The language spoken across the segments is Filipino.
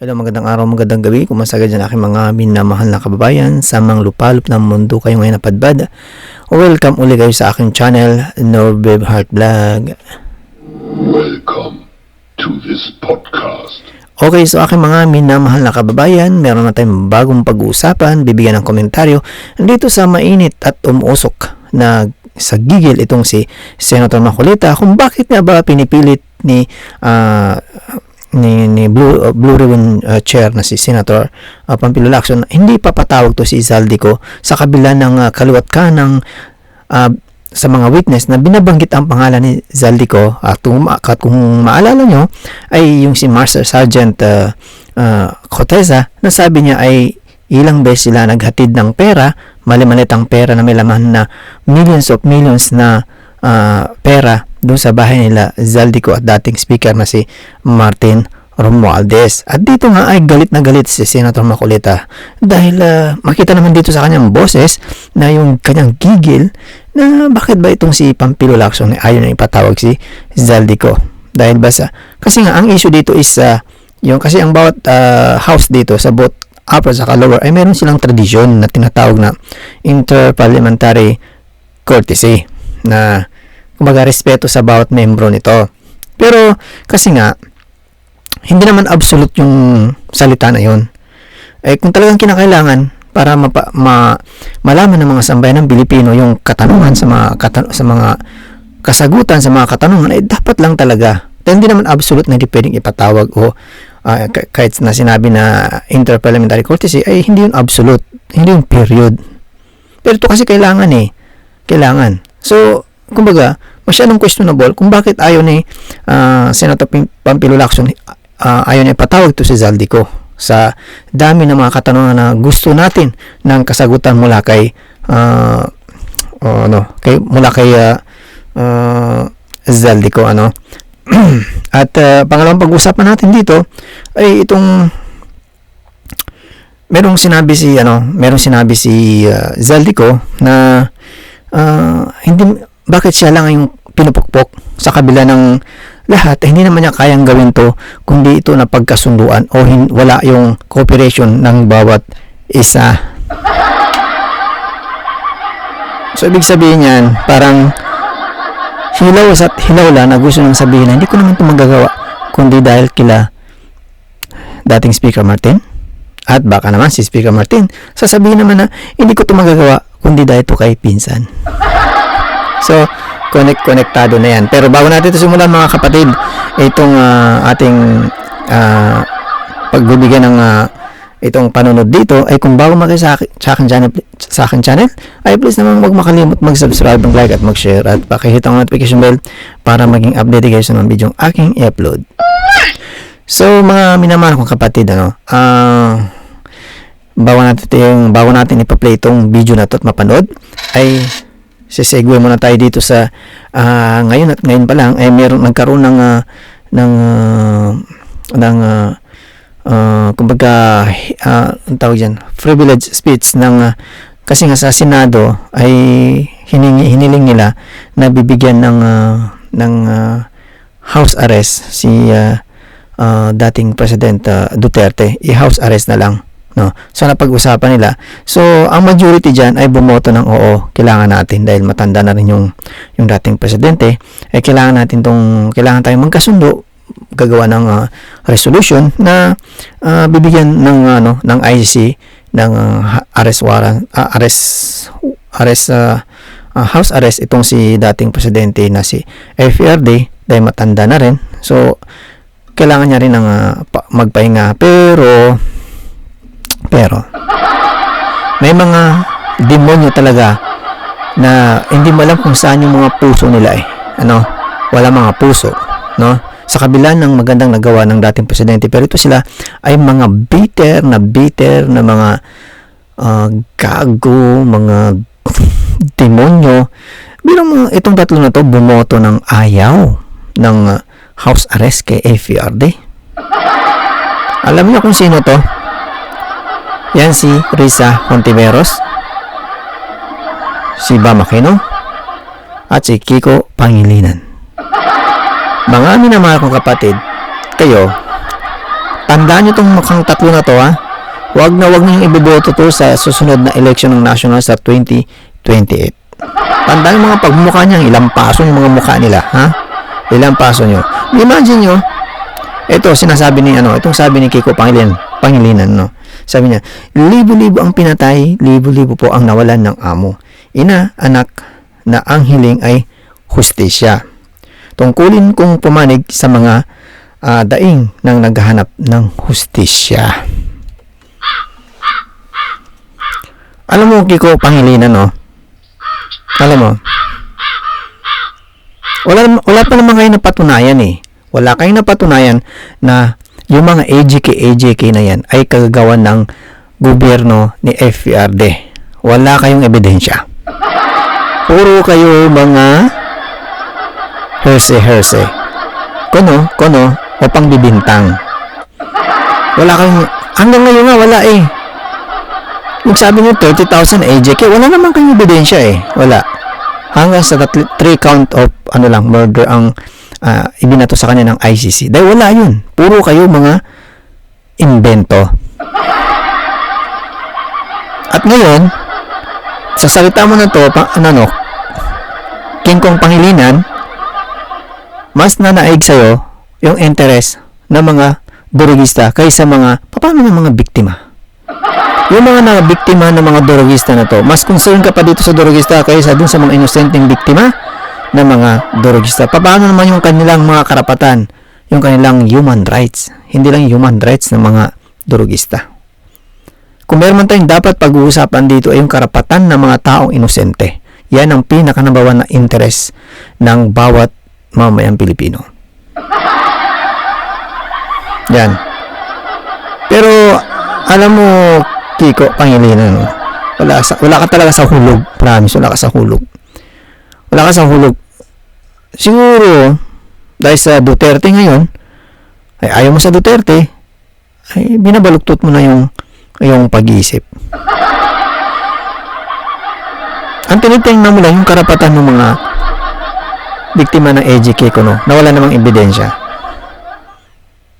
Hello, magandang araw, magandang gabi. Kumasaga dyan aking mga minamahal na kababayan sa mga lupalop ng mundo kayo ngayon napadbad. Welcome uli kayo sa aking channel, Norbeb Heart Vlog. Welcome to this podcast. Okay, so aking mga minamahal na kababayan, meron na tayong bagong pag-uusapan, bibigyan ng komentaryo dito sa mainit at umuusok na sa gigil itong si Senator Makulita kung bakit nga ba pinipilit ni ah, ni, ni Blue, uh, Blue Ribbon uh, Chair na si Senator uh, Pampilo Lacson hindi papatawag to si Zaldico sa kabila ng uh, kaluwat ka ng uh, sa mga witness na binabanggit ang pangalan ni Zaldico. At kung, kung maalala nyo ay yung si Master Sergeant uh, uh, Coteza na sabi niya ay ilang beses sila naghatid ng pera malimalit ang pera na may laman na millions of millions na uh, pera doon sa bahay nila Zaldico at dating speaker na si Martin Romualdez. At dito nga ay galit na galit si Senator Makulita dahil uh, makita naman dito sa kanyang boses na yung kanyang gigil na bakit ba itong si Pampilo Lacson ay ayaw na ipatawag si Zaldico. Dahil ba sa, kasi nga ang issue dito is uh, yung kasi ang bawat uh, house dito sa both upper sa lower ay meron silang tradisyon na tinatawag na interparliamentary courtesy na kumbaga respeto sa bawat membro nito. Pero kasi nga hindi naman absolute yung salita na yon. Eh kung talagang kinakailangan para mapa, ma, malaman ng mga sambayan ng Pilipino yung katanungan sa mga katan- sa mga kasagutan sa mga katanungan ay dapat lang talaga. Dahil hindi naman absolute na hindi pwedeng ipatawag o ka- kahit na sinabi na interparliamentary courtesy ay hindi yun absolute, hindi yung period. Pero ito kasi kailangan eh. Kailangan. So, kumbaga, masyadong questionable kung bakit ayaw ni ah, Senator Pampilo Lacson ah, ayaw niya ipatawag to si Zaldico sa dami ng mga katanungan na gusto natin ng kasagutan mula kay ah, o ano, kay mula kay ah, ah, Zaldico ano. At ah, pangalawang pag-usapan natin dito ay itong merong sinabi si ano, merong sinabi si uh, Zaldico na ah, hindi bakit siya lang yung pinupukpok sa kabila ng lahat eh, hindi naman niya kayang gawin to kundi ito na pagkasunduan o hin- wala yung cooperation ng bawat isa. So ibig sabihin yan, parang hilaw at hilaw lang na gusto nang sabihin na hindi ko naman ito magagawa kundi dahil kila dating Speaker Martin at baka naman si Speaker Martin sasabihin naman na hindi ko ito magagawa kundi dahil ito kay pinsan. So, connect konektado na yan. Pero bago natin ito simulan mga kapatid, itong ah, ating ah, pagbibigyan ng ah, itong panonood dito ay kung bago maki sa, sa akin channel sa akin channel ay please naman huwag makalimot mag-subscribe, mag-like at mag-share at pakihit ang notification bell para maging updated kayo sa mga video aking i-upload. So mga minamahal kong kapatid ano, ah bago natin yung bago natin ipa-play itong video na to at mapanood ay sisegue muna tayo dito sa ah, ngayon at ngayon pa lang ay meron nagkaroon ng ah, ng ah, ng ah, ah, kumbaga uh, ang tawag diyan privilege speech ng ah, kasi nga sa Senado ay hiningi, hiniling nila na bibigyan ng ah, ng ah, house arrest si ah, ah, dating President ah, Duterte. I-house arrest na lang no? So napag-usapan nila. So ang majority diyan ay bumoto ng oo. Kailangan natin dahil matanda na rin yung yung dating presidente ay kailangan natin tong kailangan tayong magkasundo gagawa ng ah, resolution na ah, bibigyan ng ano ng ICC ng ah, arrest warrant ah, arrest arrest ah, ah, house arrest itong si dating presidente na si FRD dahil matanda na rin. So kailangan niya rin ng ah, pa- magpahinga. Pero pero may mga demonyo talaga na hindi mo alam kung saan yung mga puso nila eh. Ano? Wala mga puso, no? Sa kabila ng magandang nagawa ng dating presidente, pero ito sila ay mga bitter na bitter na mga ah, gago, mga demonyo. Bilang mga itong tatlo na to bumoto ng ayaw ng ah, house arrest kay FVRD. Alam niyo kung sino to? Yan si Risa Hontiveros, si Bam Aquino, at si Kiko Pangilinan. Mga minamahal kong kapatid, kayo, tandaan nyo itong mukhang tatlo na to ha. Huwag na huwag ninyong iboboto to sa susunod na election ng national sa 2028. Tandaan mga pagmumukha niya, ilang paso yung mga mukha nila, ha? Ilang paso nyo. Imagine nyo, ito, sinasabi ni, ano, itong sabi ni Kiko Pangilinan, Pangilinan, no? Sabi niya, libo-libo ang pinatay, libo-libo po ang nawalan ng amo. Ina, anak, na ang hiling ay hustisya. Tungkulin kong pumanig sa mga ah, daing ng naghahanap ng hustisya. Alam mo, Kiko Pangilinan, no? Alam mo, wala, wala pa naman kayo napatunayan eh. Wala kayong napatunayan na yung mga AJK, AJK na yan ay kagagawan ng gobyerno ni FPRD. Wala kayong ebidensya. Puro kayo mga herse-herse. Kono, kono, o pangbibintang. Wala kayong, hanggang ngayon nga, wala eh. Yung sabi niyo 30,000 AJK, wala naman kayong ebidensya eh. Wala. Hanggang sa 3 count of ano lang, murder ang ah, ibinato sa kanya ng ICC. Dahil wala yun. Puro kayo mga invento. At ngayon, sa salita mo na to, pa, ano no, King Kong Pangilinan, mas nanaig sa'yo yung interest ng mga durugista kaysa mga, paano ng mga biktima? Yung mga nabiktima ng mga durugista na to, mas concerned ka pa dito sa durugista kaysa dun sa mga inosenteng biktima ng mga durugista. Paano naman yung kanilang mga karapatan, yung kanilang human rights, hindi lang human rights ng mga durugista. Kung meron tayong dapat pag-uusapan dito ay yung karapatan ng mga taong inosente. Yan ang pinakanambawan na interest ng bawat mamayang Pilipino. Yan. Pero alam mo, Kiko, Pangilinan, wala, sa, wala ka talaga sa hulog. Promise, wala ka sa hulog. Wala ka sa hulog. Siguro, dahil sa Duterte ngayon, ay ayaw mo sa Duterte, ay binabaluktot mo na yung, yung pag-iisip. Ang tinitingnan mo lang yung karapatan ng mga biktima ng EJK ko, no, na wala namang ebidensya.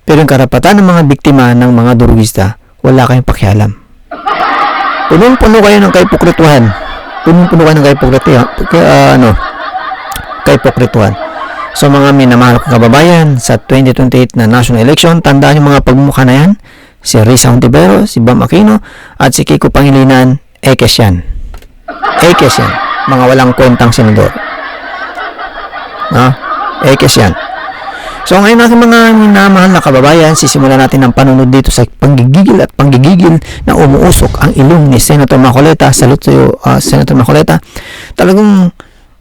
Pero yung karapatan ng mga biktima ng mga durugista, wala kayong pakialam. Punong-puno kayo ng kaipokrituhan. Punong-puno kayo ng kaipokrituhan. Kaya, ano, kaipokrituhan. So mga minamahal kong kababayan, sa 2028 na national election, tandaan yung mga pagmumukha na yan. Si Risa Hontivero, si Bam Aquino, at si Kiko Pangilinan, ekes yan. Ekes yan. Mga walang kwentang senador. No? Ekes yan. So ngayon natin mga minamahal na kababayan, sisimulan natin ang panunod dito sa panggigigil at panggigigil na umuusok ang ilong ni Senator Macoleta. Salute sa iyo, ah, Senator Macoleta. Talagang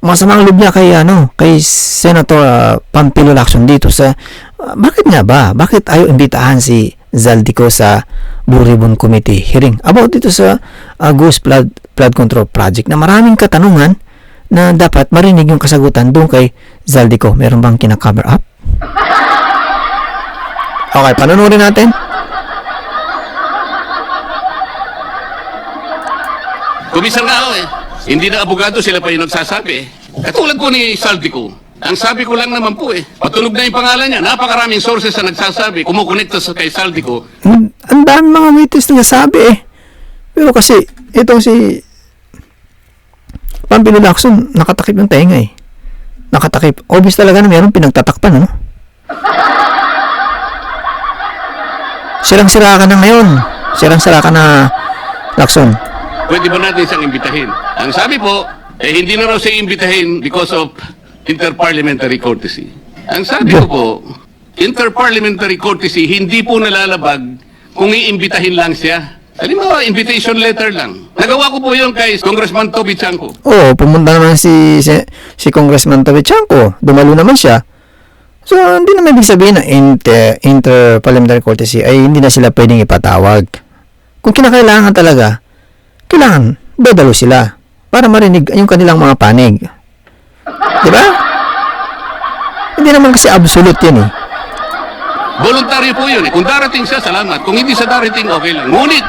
masamang loob niya kay ano, kay Senator ah, Pampilo Lacson dito sa ah, bakit nga ba? Bakit ayaw imbitahan si Zaldico sa Blue Ribbon Committee hearing about dito sa uh, Goose Flood, Flood Control Project na maraming katanungan na dapat marinig yung kasagutan doon kay Zaldico. Meron bang kina-cover up? Okay, panonoodin natin. Kumisan nga ako eh. Hindi na abogado sila pa yung nagsasabi eh. Katulad po ni Saldico. Ang sabi ko lang naman po eh, patunog na yung pangalan niya. Napakaraming sources na nagsasabi, kumukonekta sa kay Saldico. Ang dami mga witness na nasabi eh. Pero kasi, itong si Pampilo Lacson, nakatakip yung tenga eh. Nakatakip. Obvious talaga na mayroong pinagtatakpan, ano? Sirang-sira ka na ngayon. Sirang-sira ka na, Lacson. Pwede ba natin siyang imbitahin? Ang sabi po, eh hindi na raw siya imbitahin because of interparliamentary courtesy. Ang sabi ko po, interparliamentary courtesy hindi po nalalabag kung iimbitahin lang siya. Halimbawa, invitation letter lang. Nagawa ko po yun kay Congressman Toby Chanko. Oo, pumunta naman si, si, si Congressman Tavichanko. Dumalo naman siya. So, hindi naman ibig sabihin na inter, interparliamentary courtesy ay hindi na sila pwedeng ipatawag. Kung kinakailangan talaga, kailangan dadalo sila para marinig yung kanilang mga panig. Di ba? Hindi naman kasi absolute yan eh. Voluntaryo po yun eh. Kung darating siya, salamat. Kung hindi siya darating, okay lang. Ngunit,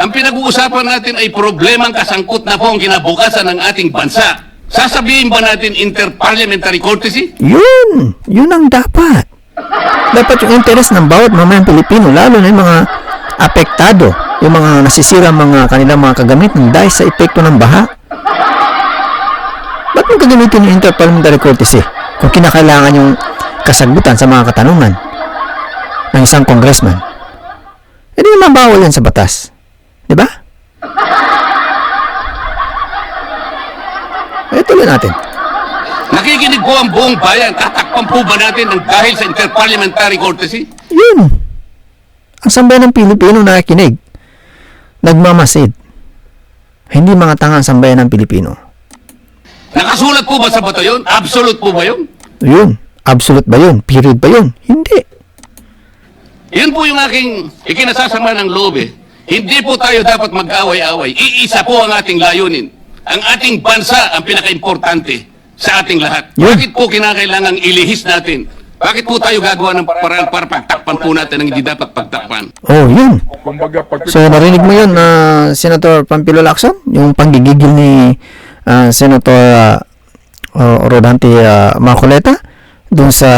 ang pinag-uusapan natin ay problemang kasangkot na po ang kinabukasan ng ating bansa. Sasabihin ba natin interparliamentary courtesy? Yun! Yun ang dapat. Dapat yung interest ng bawat mamayang Pilipino, lalo na yung mga apektado, yung mga nasisira mga kanilang mga kagamitan dahil sa epekto ng baha. Ba't mo gagamitin yung interparliamentary courtesy kung kinakailangan yung kasagutan sa mga katanungan ng isang congressman? Eh di naman bawal yan sa batas. Di ba? Eh tuloy natin. Nakikinig po ang buong bayan. Tatakpan po ba natin ng dahil sa interparliamentary courtesy? Yun. Ang sambayan ng Pilipino nakikinig. Nagmamasid. Hindi mga tanga ang sambayan ng Pilipino. Nakasulat po ba sa bato yun? Absolute po ba yun? Yun. Absolute ba yun? Period ba yun? Hindi. Yun po yung aking ikinasasama ng loob eh. Hindi po tayo dapat mag-away-away. Iisa po ang ating layunin. Ang ating bansa ang pinaka-importante sa ating lahat. Bakit po kinakailangang ilihis natin? Bakit po tayo gagawa ng paraan para pagtakpan po natin ang hindi dapat pagtakpan? Oh, yun. So, narinig mo yun, na Senator Pampilo Lacson? Yung panggigigil ni ah, Senator uh, Rodante ah, Marcoleta? Doon sa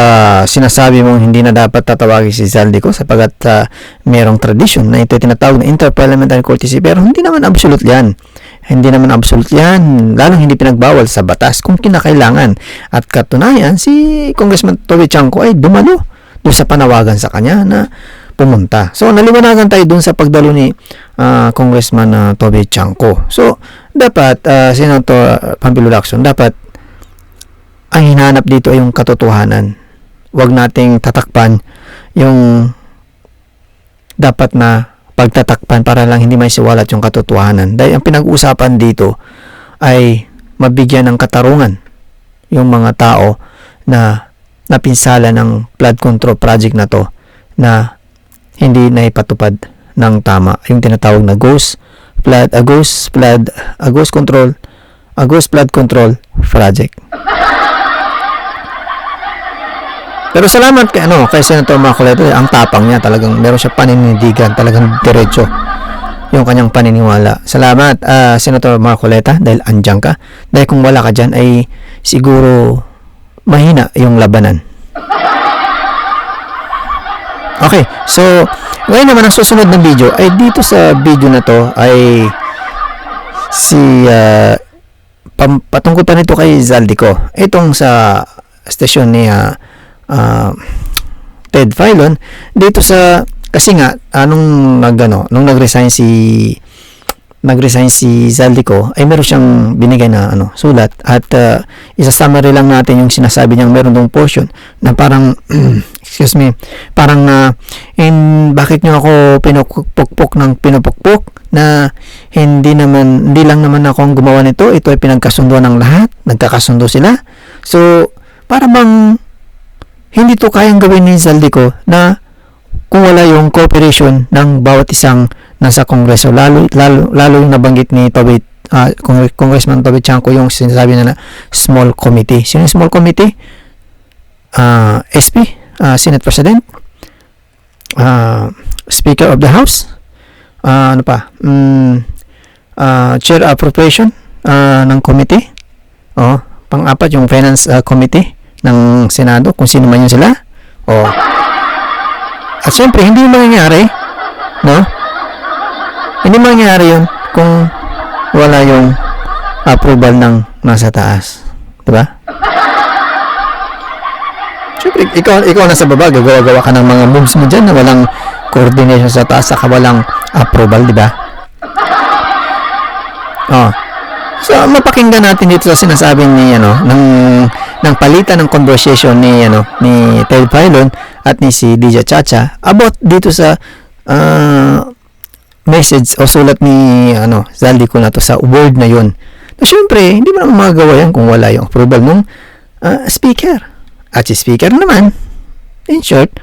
sinasabi mong hindi na dapat tatawagin si Zaldico sapagat ah, merong tradition na ito tinatawag na interparliamentary courtesy pero hindi naman absolute yan. Hindi naman absolute yan, lalong hindi pinagbawal sa batas kung kinakailangan. At katunayan, si Congressman Toby Chanko ay dumalo doon sa panawagan sa kanya na pumunta. So, naliwanagan tayo dun sa pagdalo ni ah, Congressman ah, Toby Chanko. So, dapat, uh, Senator Pampilo Lacson, dapat ang hinahanap dito ay yung katotohanan. Huwag nating tatakpan yung dapat na pagtatakpan para lang hindi may siwalat yung katotohanan. Dahil ang pinag-uusapan dito ay mabigyan ng katarungan yung mga tao na napinsala ng flood control project na to na hindi na ipatupad ng tama yung tinatawag na ghost flood a ghost flood a ghost control a ghost flood control project pero salamat kay ano kay Senator Marcoleta ang tapang niya talagang meron siya paninindigan talagang diretso yung kanyang paniniwala. Salamat ah, Senator Marcoleta dahil andyan ka. Dahil kung wala ka dyan ay siguro mahina yung labanan. Okay, so ngayon naman ang susunod na video ay dito sa video na to ay si uh, pam, patungkol pa nito kay Zaldico. Itong sa stasyon ni ah, ah, Ted Filon dito sa kasi nga anong nagano nung nag-resign si nag-resign si Zaldico ay meron siyang binigay na ano sulat at uh, isa-summary lang natin yung sinasabi niyang meron dong portion na parang excuse me parang uh, in bakit niyo ako pinupukpok ng pinupukpok na hindi naman hindi lang naman ako ang gumawa nito ito ay pinagkasunduan ng lahat nagkakasundo sila? So para bang hindi to kayang gawin ni Zaldico na kung wala yung cooperation ng bawat isang nasa kongreso. Lalo lalo lalo yung nabanggit ni Toby ah, Congre- Congressman Toby Chanko yung sinasabi na, na small committee. Sino yung small committee? Ah, SP ah, Senate President ah, Speaker of the House ah, ano pa? Mm, ah, Chair Appropriation ah, ng committee. Oh, pang-apat yung Finance ah, Committee ng Senado kung sino man yun sila oh at syempre, hindi mangyayari, no? Hindi mangyayari yun kung wala yung approval ng nasa taas. Diba? Syempre, ikaw, ikaw nasa baba, gagawa-gawa ka ng mga moves mo dyan na walang coordination sa taas saka walang approval, di ba? Oh. So, mapakinggan natin dito sa sinasabi ni ano ng ng palitan ng conversation ni ano ni Ted Filon at ni si DJ Chacha about dito sa ah, message o sulat ni ano Zaldi ko na to sa word na yun. So, syempre, hindi mo naman magagawa yan kung wala yung approval ng ah, speaker. At si speaker naman, in short,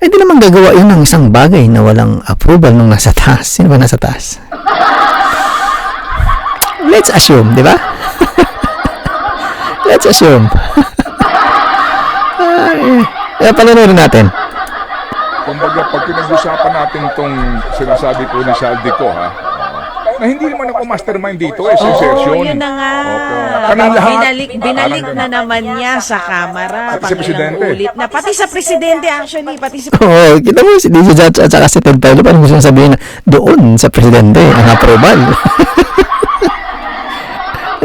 eh di naman gagawa yun ng isang bagay na walang approval ng nasa taas. Sino ba nasa taas? Let's assume, di ba? Let's assume. Ay, eh, panoorin natin. kumbaga, pag pinag-usapan natin itong sinasabi po ni Saldico, ha? na hindi naman ako mastermind dito eh, sa Oo, session. yun na nga. Opo. Kaming lahat. Binalik, binalik Parang na naman niya sa kamera. Pati sa Pangilang presidente. Ulit na. Pati sa presidente actually. Pati sa Oo, kita mo si DJ Judge at saka si Ted Pailo parang gusto sabihin na doon sa presidente ang approval.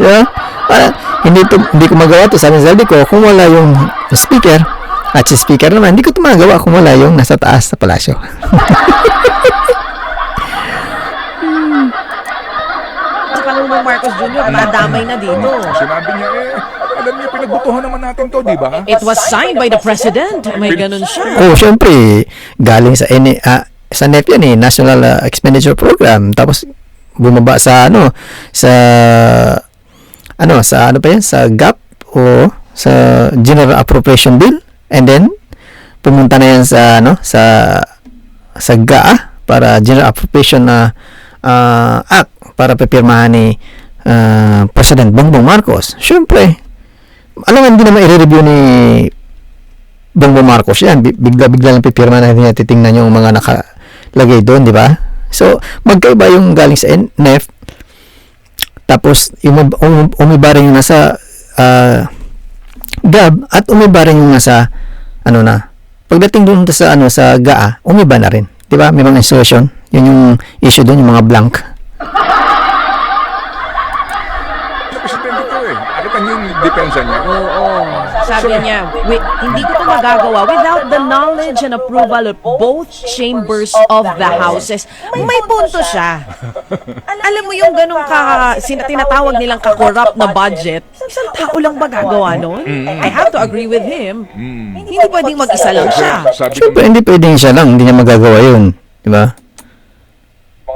yeah? Para, hindi, to, hindi ko magawa to sabi sa ko kung wala yung speaker at si speaker naman hindi ko to magawa kung wala yung nasa taas sa palasyo. Pangulong Marcos Jr. nadamay na dito. Sinabi niya eh, alam niyo, pinagbutuhan naman natin to, di ba? It was signed by the president. May ganun siya. Oo, syempre galing sa N ah, sa NEP yan eh, National ah, Expenditure Program. Tapos bumaba sa ano sa ano sa ano pa yan sa GAP o sa General Appropriation Bill and then pumunta na yan sa ano sa sa GAA para General Appropriation na ah, Act para pipirmahan ni ah, President Bongbong Marcos. Syempre, alam hindi naman i-review ni Bongbong Marcos yan. Bi- Bigla-bigla lang pipirma na hindi titingnan yung mga nakalagay doon, di ba? So, magkaiba yung galing sa NEF. Tapos, yung um, umiba rin yung nasa ah, GAB at umiba rin yung nasa ano na. Pagdating doon sa ano sa GAA, umiba na rin. Di ba? May mga instruction. Yun yung issue doon, yung mga blank. Presidente to eh. Nakita niyo yung depensa niya. Oo. Sabi niya, "Wi- hindi ko to magagawa without the knowledge and approval of both chambers of the houses. May punto siya. Alam mo yung ganun ka, tinatawag nilang ka-corrupt na budget, isang tao lang ba gagawa nun? I have to agree with him. Hindi pwedeng mag-isa lang siya. Sabi ko, Siyempre, hindi pwedeng siya lang. Hindi niya magagawa yun. Di ba?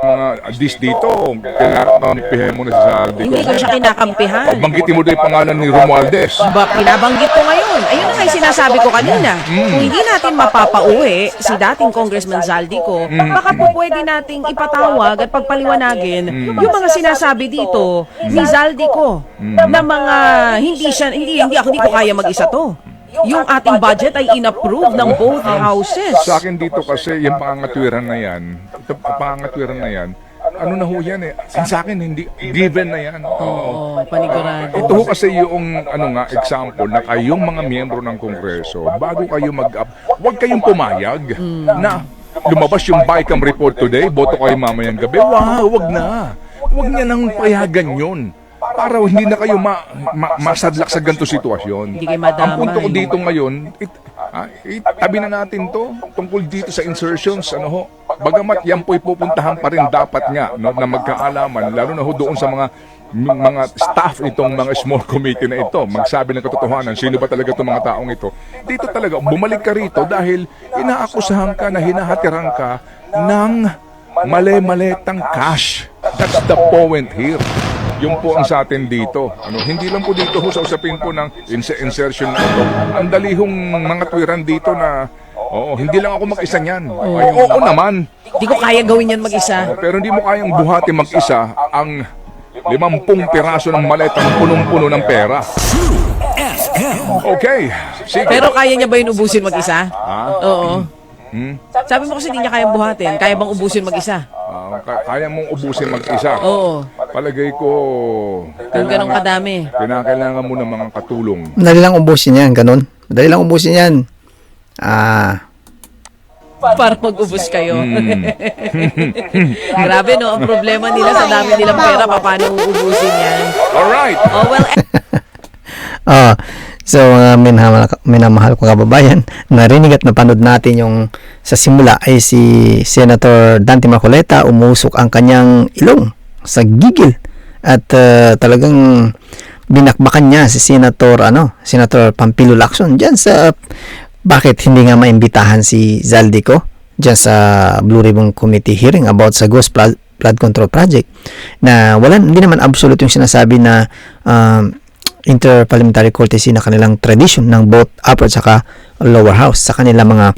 Mga dis dito, kinakampihan mo na sa Saldi Hindi ko siya kinakampihan. Banggitin mo doon yung pangalan ni Romualdez. Ba, pinabanggit ko ngayon. Ayun na nga yung sinasabi ko kanina. Kung hindi natin mapapauwi si dating Congressman Zaldico, baka po pwede nating ipatawag at pagpaliwanagin yung mga sinasabi dito ni Zaldico na mga hindi siya hindi hindi ako hindi ko kaya mag-isa to. Yung ating budget ay inapprove ng both houses. Sa akin dito kasi, yung pangangatwiran na yan, ito, pangangatwiran na yan, ano na ho yan eh. Sa akin, hindi, given na yan. Oo. Oh, panigurado. Ito ho kasi yung ano nga example na kayong mga miyembro ng Kongreso bago kayo mag-up, huwag kayong pumayag na lumabas yung BICAM report today, boto kayo mamayang gabi. Wow, wag na. Wag niya nang payagan yun. Para hindi na kayo ma, ma- masadlak sa ganito sitwasyon. Hindi kayo. Ang punto ko dito ngayon, it, ah, itabi na natin to tungkol dito sa insertions, ano ho. Bagamat yan po'y pupuntahan pa rin dapat nga no, na magkaalaman, lalo na ho doon sa mga mga staff itong mga small committee na ito, magsabi ng katotohanan, sino ba talaga itong mga taong ito. Dito talaga, bumalik ka rito dahil inaakusahan ka na hinahatiran ka ng male-maletang cash. That's the point here. Yung po ang sa atin dito. Ano, hindi lang po dito ho sa usapin po ng ins- insertion na ito. Ang dalihong mga tuwiran dito na Oo, hindi lang ako mag-isa niyan. Ay, oo naman. Hindi ko kaya gawin yan mag-isa. Pero hindi mo kayang buhati mag-isa ang limampung piraso ng maletang punong-puno ng pera. Okay. Sige. Pero kaya niya ba yun ubusin mag-isa? Ah, Oo. Hmm? Sabi mo kasi hindi niya kayang buhatin. Kaya bang ubusin mag-isa? Ah, ka- kaya mong ubusin mag-isa. Oo. Palagay ko, Yung ganong kadami. kinakailangan mo ng mga katulong. Madali lang ubusin yan, ganun. Madali lang ubusin yan. Ah, Para mag-ubus kayo. Hmm. Grabe no, ang problema nila sa dami nilang pera, paano uubusin yan? Alright. Oh well, ah, so mga minamahal, minamahal ko kababayan, narinig at napanood natin yung sa simula ay si Senator Dante Marcoleta umusok ang kanyang ilong sa gigil at ah, talagang binakbakan niya si Senator ano, Senator Pampilo Lacson diyan sa bakit hindi nga maimbitahan si Zaldico diyan sa Blue Ribbon Committee hearing about sa Ghost Flood, Control Project? Na wala hindi naman absolute yung sinasabi na um, interparliamentary courtesy na kanilang tradition ng both upper saka lower house sa kanilang mga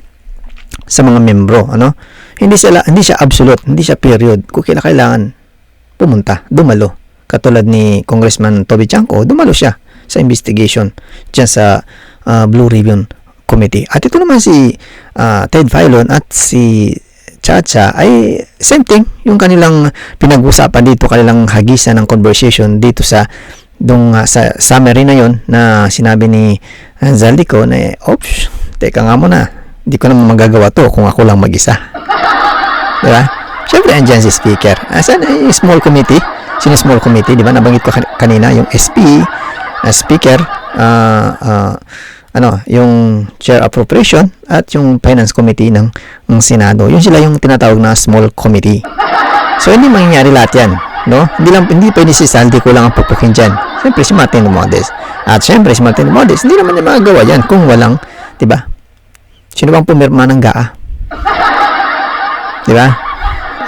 sa mga membro ano? Hindi sila hindi siya absolute hindi siya period. Kung kailan kailangan pumunta dumalo. Katulad ni Congressman Toby Chanco dumalo siya sa investigation diyan sa ah, Blue Ribbon Committee. At ito naman si ah, Ted Filon at si nagchacha ay same thing yung kanilang pinag-usapan dito kanilang hagisan ng conversation dito sa dung ah, sa summary na yon na sinabi ni uh, Zaldico na oops teka nga muna. Hindi ko naman magagawa to kung ako lang mag-isa. Di ba? Syempre andyan si speaker. Asan ay small committee. Sino small committee? Di ba? Nabanggit ko kan- kanina yung SP uh, speaker ah, ah, ano, yung chair appropriation at yung finance committee ng, ng Senado. Yun sila yung tinatawag na small committee. So, hindi mangyayari lahat yan. No? Hindi lang, hindi pwede si Saldi ko lang ang pupukin dyan. Siyempre, si Martin Romualdez. At siyempre, si Martin Romualdez, hindi naman niya magagawa yan kung walang, di ba? Sino bang pumirma ng GAA? Di ba?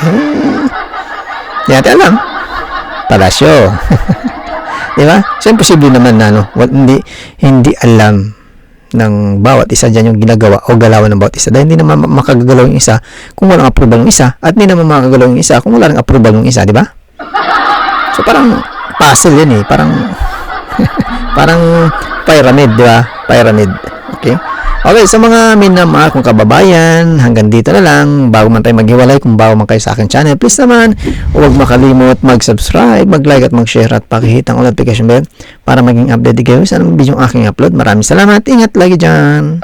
Eh, di natin alam. Palasyo. Di ba? So, imposible naman na, no? Hindi, hindi alam ng bawat isa dyan yung ginagawa o galawan ng bawat isa dahil hindi naman ma- makagagalaw yung isa kung walang approval ng isa at hindi naman makagagalaw yung isa kung wala ng approval ng isa, di ba? So, parang puzzle yun eh. Parang, parang pyramid, di ba? Pyramid. Okay? Okay, sa mga minamahal kong kababayan, hanggang dito na lang. Bago man tayo maghiwalay, kung bago man kayo sa aking channel, please naman, huwag makalimot mag-subscribe, mag-like at mag-share at pakihit ang notification bell para maging updated kayo sa anong video aking upload. Maraming salamat. Ingat lagi dyan.